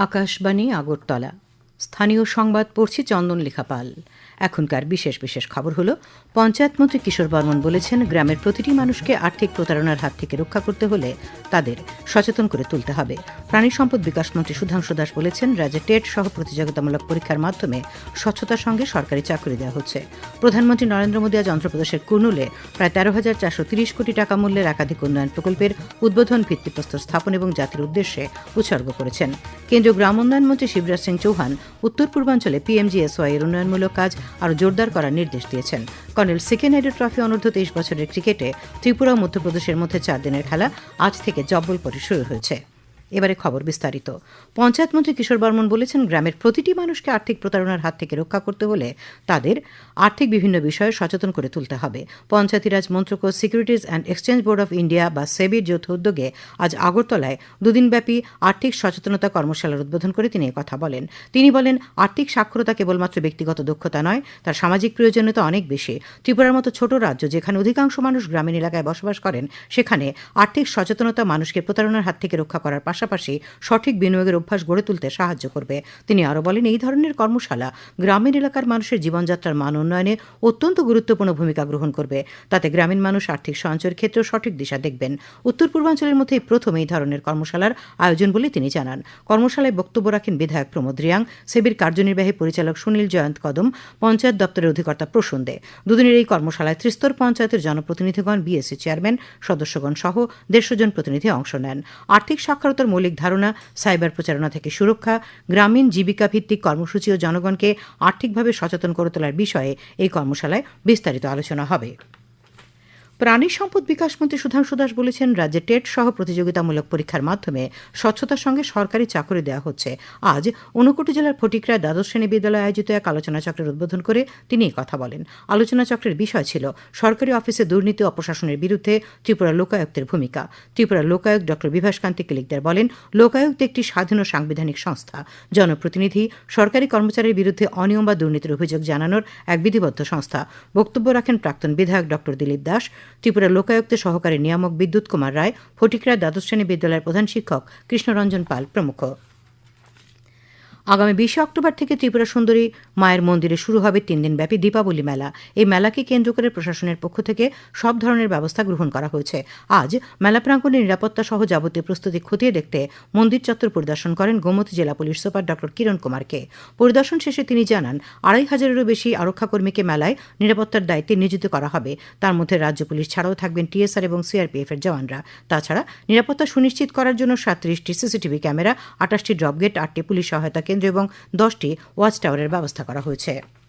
আকাশবাণী আগরতলা। স্থানীয় সংবাদ পড়ছি চন্দন লেখাপাল এখনকার বিশেষ বিশেষ খবর হলো, পঞ্চায়েত মন্ত্রী কিশোর বর্মন বলেছেন, গ্রামের প্রতিটি মানুষকে আর্থিক প্রতারণার হাত থেকে রক্ষা করতে হলে তাদের সচেতন করে তুলতে হবে। প্রাণী সম্পদ বিকাশ মন্ত্রী সুধাংশু দাস বলেছেন, রাজ্যে টেট সহ প্রতিযোগিতামূলক পরীক্ষার মাধ্যমে স্বচ্ছতার সঙ্গে সরকারি চাকরি দেওয়া হচ্ছে। প্রধানমন্ত্রী নরেন্দ্র মোদী আজ অন্ধ্রপ্রদেশের কুর্নুলে প্রায় তেরো হাজার চারশো তিরিশ কোটি টাকা মূল্যের একাধিক উন্নয়ন প্রকল্পের উদ্বোধন ভিত্তিপ্রস্তর স্থাপন এবং জাতির উদ্দেশ্যে উৎসর্গ করেছেন। কেন্দ্রীয় গ্রাম উন্নয়ন মন্ত্রী শিবরাজ সিং চৌহান উত্তর পূর্বাঞ্চলে পিএমজিএসওয়াই এর উন্নয়নমূলক কাজ আরও জোরদার করার নির্দেশ দিয়েছেন। কর্নেল সেকেন্ড হেডু ট্রফি অনূর্ধ্ব তেইশ বছরের ক্রিকেটে ত্রিপুরা ও মধ্যপ্রদেশের মধ্যে চার দিনের খেলা আজ থেকে জব্বলপুরে শুরু হয়েছে। এবারে খবর বিস্তারিত। পঞ্চায়েত মন্ত্রী কিশোর বর্মন বলেছেন, গ্রামের প্রতিটি মানুষকে আর্থিক প্রতারণার হাত থেকে রক্ষা করতে হলে তাদের আর্থিক বিভিন্ন বিষয়ে সচেতন করে তুলতে হবে। পঞ্চায়েতিরাজ মন্ত্রক securities and exchange board of India বা সেবির যৌথ উদ্যোগে আজ আগরতলায় দুদিনব্যাপী আর্থিক সচেতনতা কর্মশালার উদ্বোধন করে তিনি কথা বলেন। তিনি বলেন, আর্থিক সাক্ষরতা কেবলমাত্র ব্যক্তিগত দক্ষতা নয়, তার সামাজিক প্রয়োজনীয়তা অনেক বেশি। ত্রিপুরার মতো ছোট রাজ্য যেখানে অধিকাংশ মানুষ গ্রামীণ এলাকায় বসবাস করেন, সেখানে আর্থিক সচেতনতা মানুষকে প্রতারণার হাত থেকে রক্ষা করার সঠিক বিনিয়োগের অভ্যাস গড়ে তুলতে সাহায্য করবে। তিনি আরও বলেন, এই ধরনের কর্মশালা গ্রামীণ এলাকার মানুষের জীবনযাত্রার মান উন্নয়নে অত্যন্ত গুরুত্বপূর্ণ ভূমিকা গ্রহণ করবে। তাতে গ্রামীণ মানুষ আর্থিক সঞ্চয়ের ক্ষেত্রেও সঠিক দিশা দেখবেন। উত্তর পূর্বাঞ্চলের মধ্যে প্রথম এই ধরনের কর্মশালার আয়োজন বলে তিনি জানান। কর্মশালায় বক্তব্য রাখেন বিধায়ক প্রমোদ রিয়াং সেবির কার্যনির্বাহী পরিচালক সুনীল জয়ন্ত কদম, পঞ্চায়েত দপ্তরের অধিকর্তা প্রসূন দে। দুদিনের এই কর্মশালায় ত্রিস্তর পঞ্চায়েতের জনপ্রতিনিধিগণ, বিএসসি চেয়ারম্যান, সদস্যগণ সহ দেড়শো জন প্রতিনিধি অংশ নেন। আর্থিক সাক্ষরতার মৌলিক ধারণা, সাইবার প্রচারণা থেকে সুরক্ষা, গ্রামীণ জীবিকা ভিত্তিক কর্মসূচি ও জনগণকে আর্থিকভাবে সচেতন করে তোলার বিষয়ে এই কর্মশালায় বিস্তারিত আলোচনা হবে। প্রাণী সম্পদ বিকাশ মন্ত্রী সুধাংশু দাস বলেছেন, রাজ্যে টেট সহ প্রতিযোগিতামূলক পরীক্ষার মাধ্যমে স্বচ্ছতার সঙ্গে সরকারি চাকরি দেওয়া হচ্ছে। আজ ঊনকোটি জেলার ফটিকরায় দ্বাদশ শ্রেণি বিদ্যালয়ে আয়োজিত এক আলোচনা চক্রের উদ্বোধন করে তিনি কথা বলেন। আলোচনা চক্রের বিষয় ছিল সরকারি অফিসে দুর্নীতি অপশাসনের বিরুদ্ধে ত্রিপুরা লোকায়ুক্তের ভূমিকা। ত্রিপুরা লোকায়ুক্ত ড বিভাসকান্তি কিলিকদার বলেন, লোকায়ুক্ত একটি স্বাধীন ও সাংবিধানিক সংস্থা। জনপ্রতিনিধি, সরকারি কর্মচারীর বিরুদ্ধে অনিয়ম বা দুর্নীতির অভিযোগ জানানোর এক বিধিবদ্ধ সংস্থা। বক্তব্য রাখেন প্রাক্তন বিধায়ক ড দিলীপ দাস। ত্রিপুরা লোকায়ুক্ত সহকারী নিয়ামক বিদ্যুৎ কুমার রায় ফটিকরা দ্বাদশ শ্রেণি বিদ্যালয়ের প্রধান শিক্ষক কৃষ্ণরঞ্জন পাল প্রমুখ। আগামী বিশে অক্টোবর থেকে ত্রিপুরা সুন্দরী মায়ের মন্দিরে শুরু হবে তিন দিনব্যাপী দীপাবলি মেলা। এই মেলাকে কেন্দ্র করে প্রশাসনের পক্ষ থেকে সব ধরনের ব্যবস্থা গ্রহণ করা হয়েছে। আজ মেলা প্রাঙ্গণে নিরাপত্তা সহ যাবতীয় প্রস্তুতি খতিয়ে দেখতে মন্দির চত্বর পরিদর্শন করেন গোমতী জেলা পুলিশ সুপার ড কিরণ কুমারকে। পরিদর্শন শেষে তিনি জানান, আড়াই হাজারেরও বেশি আরক্ষাকর্মীকে মেলায় নিরাপত্তার দায়িত্বে নিয়োজিত করা হবে। তার মধ্যে রাজ্য পুলিশ ছাড়াও থাকবেন টিএসআর এবং সিআরপিএফ এর জওয়ানরা। তাছাড়া নিরাপত্তা সুনিশ্চিত করার জন্য সাতত্রিশটি সিসিটিভি ক্যামেরা আটাশটি ড্রপগেট, আটটি পুলিশ সহায়তা কেন্দ্র এবং দশটি ওয়াচ টাওয়ারের ব্যবস্থা করা হয়েছে।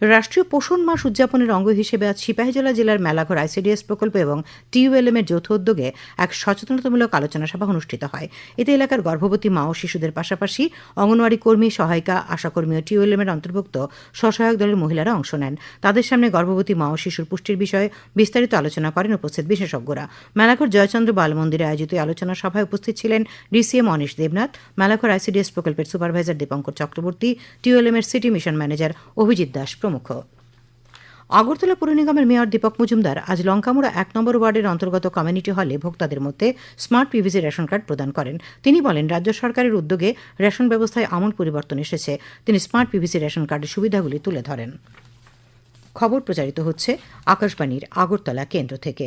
রাষ্ট্রীয় পোষণ মাস উদযাপনের অঙ্গ হিসেবে আজ সিপাহীজলা জেলার মেলাঘর আইসিডিএস প্রকল্প এবং টিইউএলএম এর যৌথ উদ্যোগে এক সচেতনতামূলক আলোচনা সভা অনুষ্ঠিত হয়। এতে এলাকার গর্ভবতী মা ও শিশুদের পাশাপাশি অঙ্গনওয়াড়ি কর্মী, সহায়িকা, আশাকর্মী ও টিইউএলএম এর অন্তর্ভুক্ত স্বসহায়ক দলের মহিলারা অংশ নেন। তাদের সামনে গর্ভবতী মা ও শিশুর পুষ্টির বিষয়ে বিস্তারিত আলোচনা করেন উপস্থিত বিশেষজ্ঞরা। মেলাঘর জয়চন্দ্র বাল মন্দিরে আয়োজিত আলোচনা সভায় উপস্থিত ছিলেন ডিসিএম অনিশ দেবনাথ, মেলাঘর আইসিডিএস প্রকল্পের সুপারভাইজার দীপঙ্কর চক্রবর্তী টিওএলএম এর city mission manager Abhijit Das প্রমুখ। আগরতলা পুর নিগমের মেয়র দীপক মজুমদার আজ লঙ্কামুড়া এক নম্বর ওয়ার্ডের অন্তর্গত কমিউনিটি হলে ভোক্তাদের মধ্যে স্মার্ট পিভিসি রেশন কার্ড প্রদান করেন। তিনি বলেন, রাজ্য সরকারের উদ্যোগে রেশন ব্যবস্থায় আমূল পরিবর্তন এসেছে। তিনি স্মার্ট পিভিসি রেশন কার্ডের সুবিধাগুলি তুলে ধরেন। খবর প্রচারিত হচ্ছে আকাশবাণীর আগরতলা কেন্দ্র থেকে।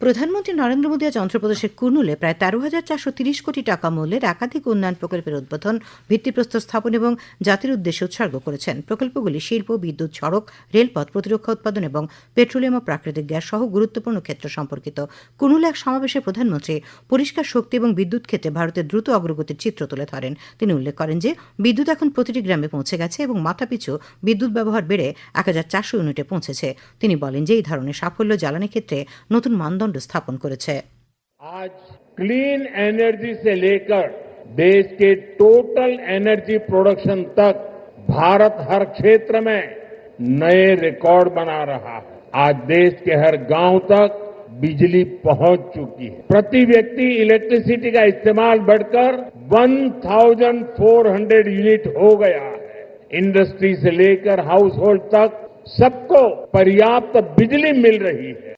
প্রধানমন্ত্রী নরেন্দ্র মোদী আজ অন্ধ্রপ্রদেশের কুর্নুলে প্রায় তেরো হাজার চারশো তিরিশ কোটি টাকা মূল্যের একাধিক উন্নয়ন প্রকল্পের উদ্বোধন, ভিত্তিপ্রস্তর স্থাপন এবং জাতির উদ্দেশ্যে উৎসর্গ করেছেন। প্রকল্পগুলি শিল্প, বিদ্যুৎ, সড়ক, রেলপথ, প্রতিরক্ষা উৎপাদন এবং পেট্রোলিয়াম ও প্রাকৃতিক গ্যাস সহ গুরুত্বপূর্ণ ক্ষেত্র সম্পর্কিত। কুর্নুলে এক সমাবেশে প্রধানমন্ত্রী পরিষ্কার শক্তি এবং বিদ্যুৎ ক্ষেত্রে ভারতের দ্রুত অগ্রগতির চিত্র তুলে ধরেন। তিনি উল্লেখ করেন যে, বিদ্যুৎ এখন প্রতিটি গ্রামে পৌঁছে গেছে এবং মাথাপিছু বিদ্যুৎ ব্যবহার বেড়ে এক হাজার চারশো ইউনিটে পৌঁছেছে। তিনি বলেন যে, এই ধরনের সাফল্য জ্বালানি ক্ষেত্রে নতুন মানদণ্ড স্থাপন করেছে आज क्लीन एनर्जी से लेकर देश के टोटल एनर्जी प्रोडक्शन तक भारत हर क्षेत्र में नए रिकॉर्ड बना रहा है आज देश के हर गांव तक बिजली पहुंच चुकी है प्रति व्यक्ति इलेक्ट्रिसिटी का इस्तेमाल बढ़कर 1400 यूनिट हो गया है इंडस्ट्री से लेकर हाउस होल्ड तक सबको पर्याप्त बिजली मिल रही है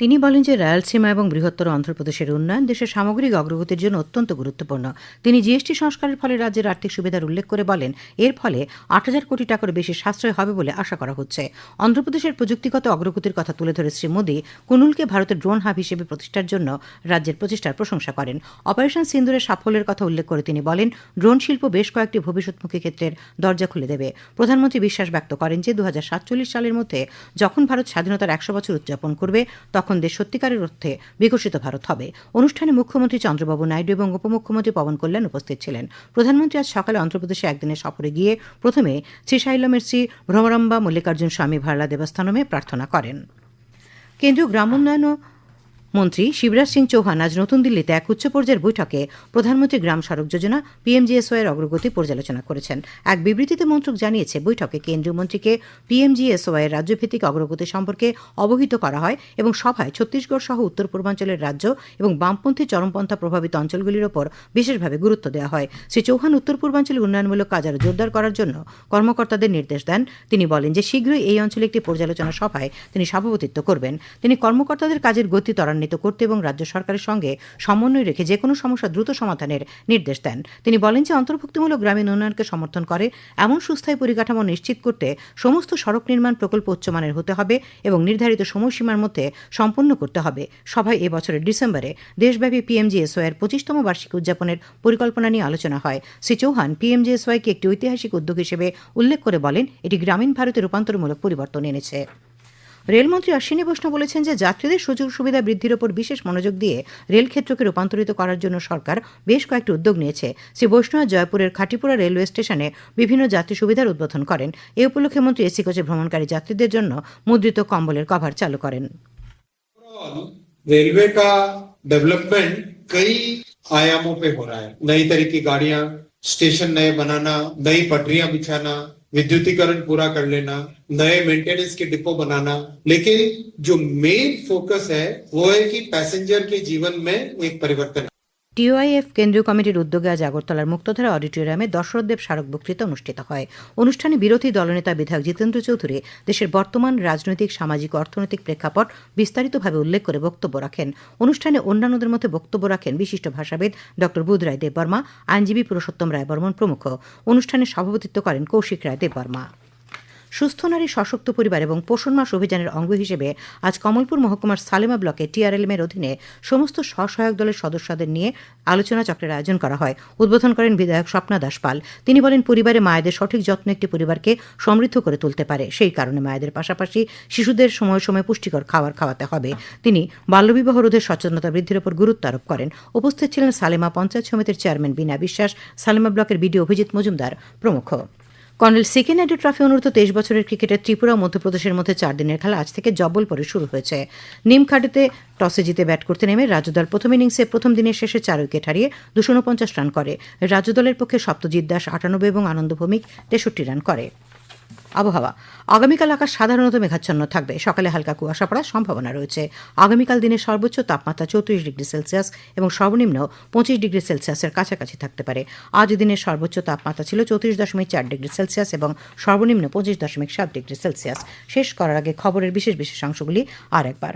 তিনি বলেন যে রায়ালসীমা এবং বৃহত্তর অন্ধ্রপ্রদেশের উন্নয়ন দেশের সামগ্রিক অগ্রগতির জন্য অত্যন্ত গুরুত্বপূর্ণ। তিনি জিএসটি সংস্কারের ফলে রাজ্যের আর্থিক সুবিধার উল্লেখ করে বলেন, এর ফলে আট হাজার কোটি টাকার বেশি সাশ্রয় হবে বলে আশা করা হচ্ছে। অন্ধ্রপ্রদেশের প্রযুক্তিগত অগ্রগতির কথা তুলে ধরে শ্রী মোদী কুনুলকে ভারতের ড্রোন হাব হিসেবে প্রতিষ্ঠার জন্য রাজ্যের প্রচেষ্টার প্রশংসা করেন। অপারেশন সিন্দুরের সাফল্যের কথা উল্লেখ করে তিনি বলেন, ড্রোন শিল্প বেশ কয়েকটি ভবিষ্যৎমুখী ক্ষেত্রের দরজা খুলে দেবে। প্রধানমন্ত্রী বিশ্বাস ব্যক্ত করেন যে, দুহাজার সাতচল্লিশ সালের মধ্যে যখন ভারত স্বাধীনতার একশো বছর উদযাপন করবে, তখন দেশ সত্যিকারের অর্থে বিকশিত ভারত হবে। অনুষ্ঠানে মুখ্যমন্ত্রী চন্দ্রবাবু নাইডু এবং উপমুখ্যমন্ত্রী পবন কল্যাণ উপস্থিত ছিলেন। প্রধানমন্ত্রী আজ সকালে অন্ধ্রপ্রদেশে একদিনের সফরে গিয়ে প্রথমে শ্রীশাইলমের শ্রী ভ্রমরম্বা মল্লিকার্জুন স্বামী ভারলা দেবস্থানমে প্রার্থনা করেন। কেন্দ্রীয় গ্রামোন্নয়ন মন্ত্রী শিবরাজ সিং চৌহান আজ নতুন দিল্লিতে এক উচ্চ পর্যায়ের বৈঠকে প্রধানমন্ত্রী গ্রাম সড়ক যোজনা পিএমজিএসওয়াই এর অগ্রগতি পর্যালোচনা করেছেন। এক বিবৃতিতে মন্ত্রক জানিয়েছে, বৈঠকে কেন্দ্রীয় মন্ত্রীকে পিএমজিএসওয়াই এর রাজ্যভিত্তিক অগ্রগতি সম্পর্কে অবহিত করা হয় এবং সভায় ছত্তিশগড় সহ উত্তর পূর্বাঞ্চলের রাজ্য এবং বামপন্থী চরমপন্থা প্রভাবিত অঞ্চলগুলির ওপর বিশেষভাবে গুরুত্ব দেওয়া হয়। শ্রী চৌহান উত্তর পূর্বাঞ্চলের উন্নয়নমূলক কাজ আরও জোরদার করার জন্য কর্মকর্তাদের নির্দেশ দেন। তিনি বলেন যে, শীঘ্রই এই অঞ্চলে একটি পর্যালোচনা সভায় তিনি সভাপতিত্ব করবেন। তিনি কর্মকর্তাদের কাজের গতি ত্বরান্বিত করতে এবং রাজ্য সরকারের সঙ্গে সমন্বয় রেখে যে কোনো সমস্যা দ্রুত সমাধানের নির্দেশ দেন। তিনি বলেন যে, অন্তর্ভুক্তিমূলক গ্রামীণ উন্নয়নকে সমর্থন করে এমন সুস্থায়ী পরিকাঠামো নিশ্চিত করতে সমস্ত সড়ক নির্মাণ প্রকল্প উচ্চমানের হতে হবে এবং নির্ধারিত সময়সীমার মধ্যে সম্পন্ন করতে হবে। সভায় এবছরের ডিসেম্বরে দেশব্যাপী পিএমজিএসওয়াই এর পঁচিশতম বার্ষিক উদযাপনের পরিকল্পনা নিয়ে আলোচনা হয়। শ্রী চৌহান পিএমজিএসওয়াইকে একটি ঐতিহাসিক উদ্যোগ হিসেবে উল্লেখ করে বলেন, এটি গ্রামীণ ভারতে রূপান্তরমূলক পরিবর্তন এনেছে। রেলমন্ত্রী অশ্বিনী বৈষ্ণব বলেছেন যে যাত্রীদের সুযোগ সুবিধা বৃদ্ধির ওপর বিশেষ মনোযোগ দিয়ে রেল ক্ষেত্রকে রূপান্তরিত করার জন্য সরকার বেশ কয়েকটি উদ্যোগ নিয়েছে শ্রী বৈষ্ণব জয়পুরের খাটিপুরা রেলওয়ে স্টেশনে বিভিন্ন যাত্রী সুবিধার উদ্বোধন করেন এ উপলক্ষে মন্ত্রী এসি কোচে ভ্রমণকারী যাত্রীদের জন্য মুদ্রিত কম্বলের কভার চালু করেন रेलवे का डेवलपमेंट कई आयामों पे हो रहा है नई तरह की गाड़ियां स्टेशन नए बनाना नई पटरियां बिछाना विद्युतीकरण पूरा कर लेना, नए मेंटेनेंस के डिपो बनाना, लेकिन जो मेन फोकस है, वो है कि पैसेंजर के जीवन में एक परिवर्तन। টিওআইএফ কেন্দ্রীয় কমিটির উদ্যোগে আজ আগরতলার মুক্তধারা অডিটোরিয়ামে দশরথদেব স্মারক বক্তৃতা অনুষ্ঠিত হয়। অনুষ্ঠানে বিরোধী দলনেতা বিধায়ক জিতেন্দ্র চৌধুরী দেশের বর্তমান রাজনৈতিক, সামাজিক, অর্থনৈতিক প্রেক্ষাপট বিস্তারিতভাবে উল্লেখ করে বক্তব্য রাখেন। অনুষ্ঠানে অন্যান্যদের মধ্যে বক্তব্য রাখেন বিশিষ্ট ভাষাবিদ ড বুধরায় দেববর্মা, আইনজীবী পুরুষোত্তম রায় বর্মন প্রমুখ। অনুষ্ঠানে সভাপতিত্ব করেন কৌশিক রায় দেববর্মা। সুস্থ নারী সশক্ত পরিবার এবং পোষণ মাস অভিযানের অঙ্গ হিসেবে আজ কমলপুর মহকুমার সালেমা ব্লকে টিআরএলএম এর অধীনে সমস্ত স্বসহায়ক দলের সদস্যদের নিয়ে আলোচনা চক্রের আয়োজন করা হয়। উদ্বোধন করেন বিধায়ক স্বপ্না দাস পাল তিনি বলেন, পরিবারে মায়েদের সঠিক যত্ন একটি পরিবারকে সমৃদ্ধ করে তুলতে পারে। সেই কারণে মায়েদের পাশাপাশি শিশুদের সময় সময় পুষ্টিকর খাবার খাওয়াতে হবে। তিনি বাল্যবিবাহ রোধের সচেতনতা বৃদ্ধির উপর গুরুত্ব আরোপ করেন। উপস্থিত ছিলেন সালেমা পঞ্চায়েত সমিতির চেয়ারম্যান বিনা বিশ্বাস, সালেমা ব্লকের বিডিও অভিজিৎ মজুমদার প্রমুখ। Colonel C K Naidu trophy অনুরূত তেইশ বছরের ক্রিকেটে ত্রিপুরা ও মধ্যপ্রদেশের মধ্যে চার দিনের খেলা আজ থেকে জব্বলপুরে শুরু হয়েছে। নিমখাটিতে টসে জিতে ব্যাট করতে নেমে রাজ্যদল প্রথম ইনিংসে প্রথম দিনের শেষে চার উইকেট হারিয়ে দুশো রান করে। রাজ্যদলের পক্ষে সপ্তজিৎ দাস আটানব্বই এবং আনন্দ ভৌমিক তেষট্টি রান করে। আবহাওয়া। আগামীকাল আকাশ সাধারণত মেঘাচ্ছন্ন থাকবে। সকালে হালকা কুয়াশা পড়ার সম্ভাবনা রয়েছে। আগামীকাল দিনের সর্বোচ্চ তাপমাত্রা চৌত্রিশ ডিগ্রি সেলসিয়াস এবং সর্বনিম্ন পঁচিশ ডিগ্রি সেলসিয়াসের কাছাকাছি থাকতে পারে। আজ দিনের সর্বোচ্চ তাপমাত্রা ছিল চৌত্রিশ দশমিক চার ডিগ্রি সেলসিয়াস এবং সর্বনিম্ন পঁচিশ দশমিক সাত ডিগ্রি সেলসিয়াস। শেষ করার আগে খবরের বিশেষ বিশেষ অংশগুলি আর একবার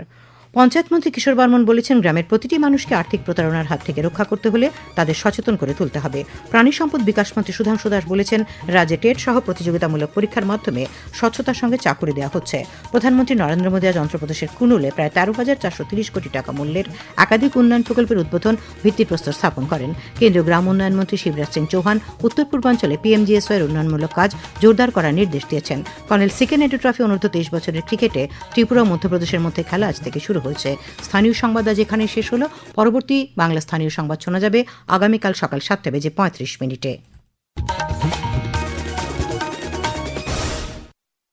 পঞ্চায়েত মন্ত্রী কিশোর বর্মন বলেছেন, গ্রামের প্রতিটি মানুষকে আর্থিক প্রতারণার হাত থেকে রক্ষা করতে হলে তাদের সচেতন করে তুলতে হবে। প্রাণী সম্পদ বিকাশ মন্ত্রী সুধাংশু দাস বলেছেন, রাজ্যে টেট সহ প্রতিযোগিতামূলক পরীক্ষার মাধ্যমে স্বচ্ছতার সঙ্গে চাকুরি দেওয়া হচ্ছে। প্রধানমন্ত্রী নরেন্দ্র মোদী আজ অন্ধ্রপ্রদেশের কুনুলে প্রায় তেরো হাজার চারশো তিরিশ কোটি টাকা মূল্যের একাধিক উন্নয়ন প্রকল্পের উদ্বোধন ভিত্তিপ্রস্তর স্থাপন করেন। কেন্দ্রীয় গ্রাম উন্নয়ন মন্ত্রী শিবরাজ সিং চৌহান উত্তর পূর্বাঞ্চলে পিএমজিএসওয়াই এর উন্নয়নমূলক কাজ জোরদার করার নির্দেশ দিয়েছেন। কর্নেল সিকে নেডু ট্রফি অনুর্ধ তেইশ বছরের ক্রিকেটে ত্রিপুরা ও মধ্যপ্রদেশের মধ্যে খেলা আজ থেকে শুরু হয়েছে স্থানীয় সংবাদ আজ এখানে শেষ হলো। পরবর্তী বাংলা স্থানীয় সংবাদ শোনা যাবে আগামীকাল সকাল সাতটা বেজে পঁয়ত্রিশ মিনিটে।